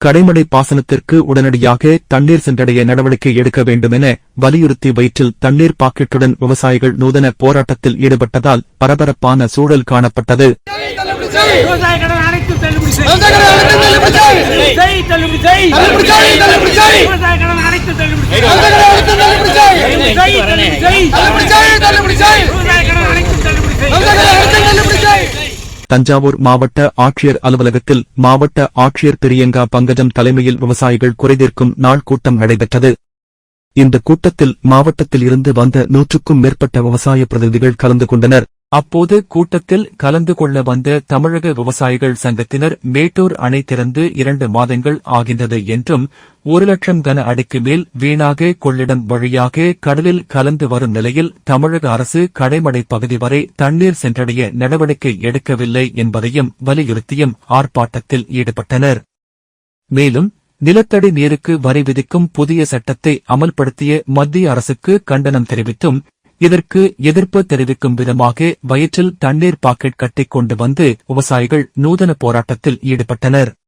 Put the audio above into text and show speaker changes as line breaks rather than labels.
கடைமடை பாசனத்திற்கு உடனடியாக தண்ணீர் சென்றடைய நடவடிக்கை எடுக்க வேண்டும் என வலியுறுத்தி வயிற்றில் தண்ணீர் பாக்கெட்டுடன் விவசாயிகள் நூதன போராட்டத்தில் ஈடுபட்டதால் பரபரப்பான சூழல் காணப்பட்டது.
தள்ளுபடி
தஞ்சாவூர் மாவட்ட ஆட்சியர் அலுவலகத்தில் மாவட்ட ஆட்சியர் பிரியங்கா பங்கஜம் தலைமையில் விவசாயிகள் குறைதீர்க்கும் நாள் கூட்டம் நடைபெற்றது. இந்த கூட்டத்தில் மாவட்டத்தில் இருந்து வந்த நூற்றுக்கும் மேற்பட்ட விவசாய பிரதிநிதிகள் கலந்து கொண்டனர். அப்போது கூட்டத்தில் கலந்து கொள்ள வந்த தமிழக விவசாயிகள் சங்கத்தினர் மேட்டூர் அணை திறந்து இரண்டு மாதங்கள் ஆகின்றது என்றும் ஒரு லட்சம் கன அடிக்கு மேல் வீணாக கொள்ளிடம் வழியாக கடலில் கலந்து வரும் நிலையில் தமிழக அரசு கடைமடை பகுதி வரை தண்ணீர் சென்றடைய நடவடிக்கை எடுக்கவில்லை என்பதையும் வலியுறுத்தியும் ஆர்ப்பாட்டத்தில் ஈடுபட்டனர். மேலும் நிலத்தடி நீருக்கு வரி விதிக்கும் புதிய சட்டத்தை அமல்படுத்திய மத்திய அரசுக்கு கண்டனம் தெரிவித்தும் இதற்கு எதிர்ப்பு தெரிவிக்கும் விதமாக வயிற்றில் தண்ணீர் பாக்கெட் கட்டிக்கொண்டு வந்து விவசாயிகள் நூதன போராட்டத்தில் ஈடுபட்டனர்.